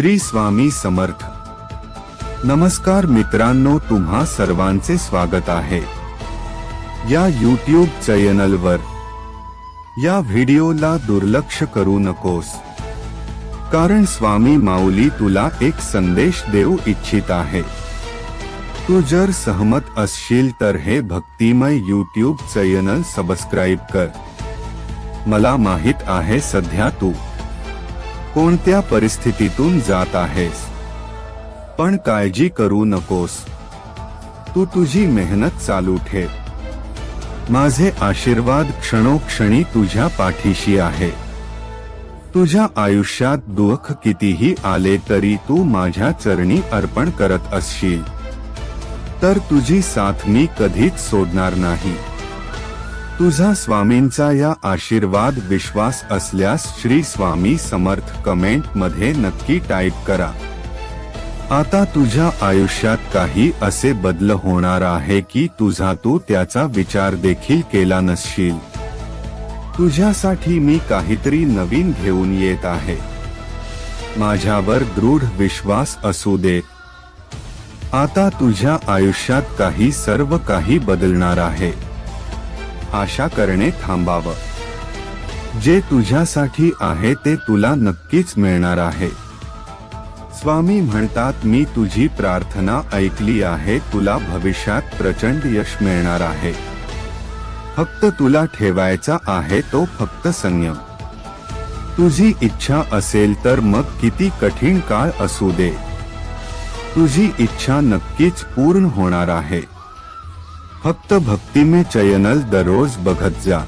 श्री स्वामी समर्थ. नमस्कार मित्रांनो तुम्हा सर्वांचे स्वागत आहे. या यूट्यूब चॅनलवर. या व्हिडिओला दुर्लक्ष करू नकोस. कारण स्वामी माऊली तुला एक संदेश देऊ इच्छित आहे. तू जर सहमत असशील तर हे भक्तिमय यूट्यूब चॅनल सबस्क्राईब कर. मला माहीत आहे सध्या तू कोणत्या परिस्थितीतून जात आहेस? पण काळजी करू नकोस. तू तुझी मेहनत चालू ठेव. माझे आशीर्वाद क्षणोक्षणी तुझ्या पाठीशी आहे. तुझ्या आयुष्यात दुःख कितीही आले तरी तू माझ्या चरणी अर्पण करत असशील. तर तुझी साथ मी कधीच सोडणार नाही. तुझा स्वामींचा या आशीर्वाद विश्वास असल्यास श्री स्वामी समर्थ कमेंटमध्ये नक्की टाईप करा. आता तुझ्या आयुष्यात काही असे बदल होणार आहे की तुझा तू त्याचा विचार देखील केला नसशील. तुझ्यासाठी मी काहीतरी नवीन घेऊन येत आहे. माझ्यावर दृढ विश्वास असू दे. आता तुझ्या आयुष्यात काही सर्व काही बदलणार आहे. आशा करणे थांबावं. जे तुझ्यासाठी आहे ते तुला नक्कीच मिळणार आहे. स्वामी म्हणतात मी तुझी प्रार्थना ऐकली आहे तुला भविष्यात प्रचंड यश मिळणार आहे. फक्त तुला ठेवायचा आहे तो फक्त संयम. तुझी इच्छा असेल तर मग किती कठीण काळ असू दे. तुझी इच्छा नक्कीच पूर्ण होणार आहे. फक्त भक्तिमे चॅनल दररोज बघत जा.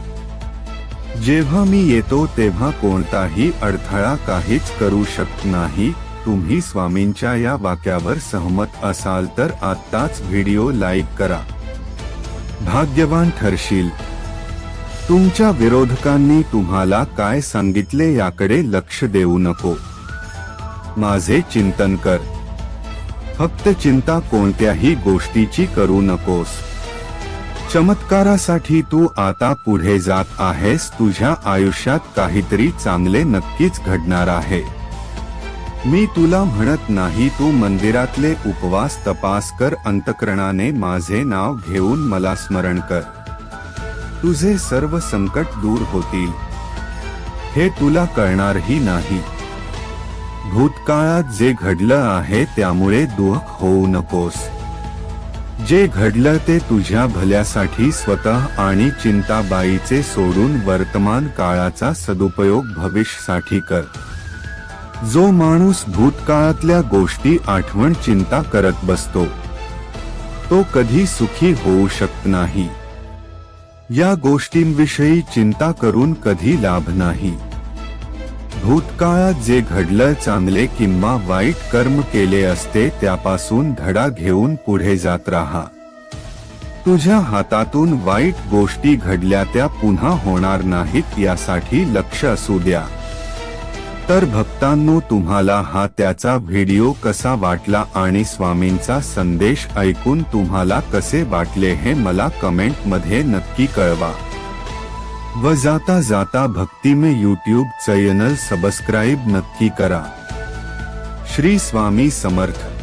जेव्हा मी येतो तेव्हा कोणताही अडथळा काहीच करू शकत नाही. तुम्ही स्वामींच्या या वाक्यावर सहमत असाल तर आत्ताच व्हिडिओ लाईक करा. भाग्यवान ठरशील. तुमच्या विरोधकांनी तुम्हाला काय सांगितले याकडे लक्ष देऊ नको. माझे चिंतन कर. फक्त चिंता कोणत्याही गोष्टीची करू नकोस. चमत्कारासाठी तू आता पुढे जात आहेस. तुझ्या आयुष्यात काहीतरी चांगले नक्कीच घडणार आहे. मी तुला म्हणत नाही तू मंदिरातले उपवास तपास कर. अंतकरणाने माझे नाव घेऊन मला स्मरण कर. तुझे सर्व संकट दूर होतील. हे तुला कळणारही नाही. भूतकाळात जे घडलं आहे त्यामुळे दुःख होऊ नकोस. जे घडलं ते तुझ्या भल्यासाठी स्वतः आणि चिंताबाईचे सोडून वर्तमान काळाचा सदुपयोग भविष्यासाठी कर. जो माणूस भूतकाळातल्या गोष्टी आठवण चिंता करत बसतो तो कधी सुखी होऊ शकत नाही. या गोष्टींविषयी चिंता करून कधी लाभ नाही. भूतकाळात जे घडलं चांगले किंवा वाईट कर्म केले असते त्यापासून धडा घेऊन पुढे जात राहा. तुझ्या हातातून वाईट गोष्टी घडल्या त्या पुन्हा होणार नाहीत यासाठी लक्ष असू द्या. तर भक्तांनो तुम्हाला हा त्याचा व्हिडिओ कसा वाटला आणि स्वामींचा संदेश ऐकून तुम्हाला कसे वाटले हे मला कमेंटमध्ये नक्की कळवा. व जाता जाता भक्तिमे यूट्यूब चॅनल सबस्क्राईब नक्की करा. श्री स्वामी समर्थ.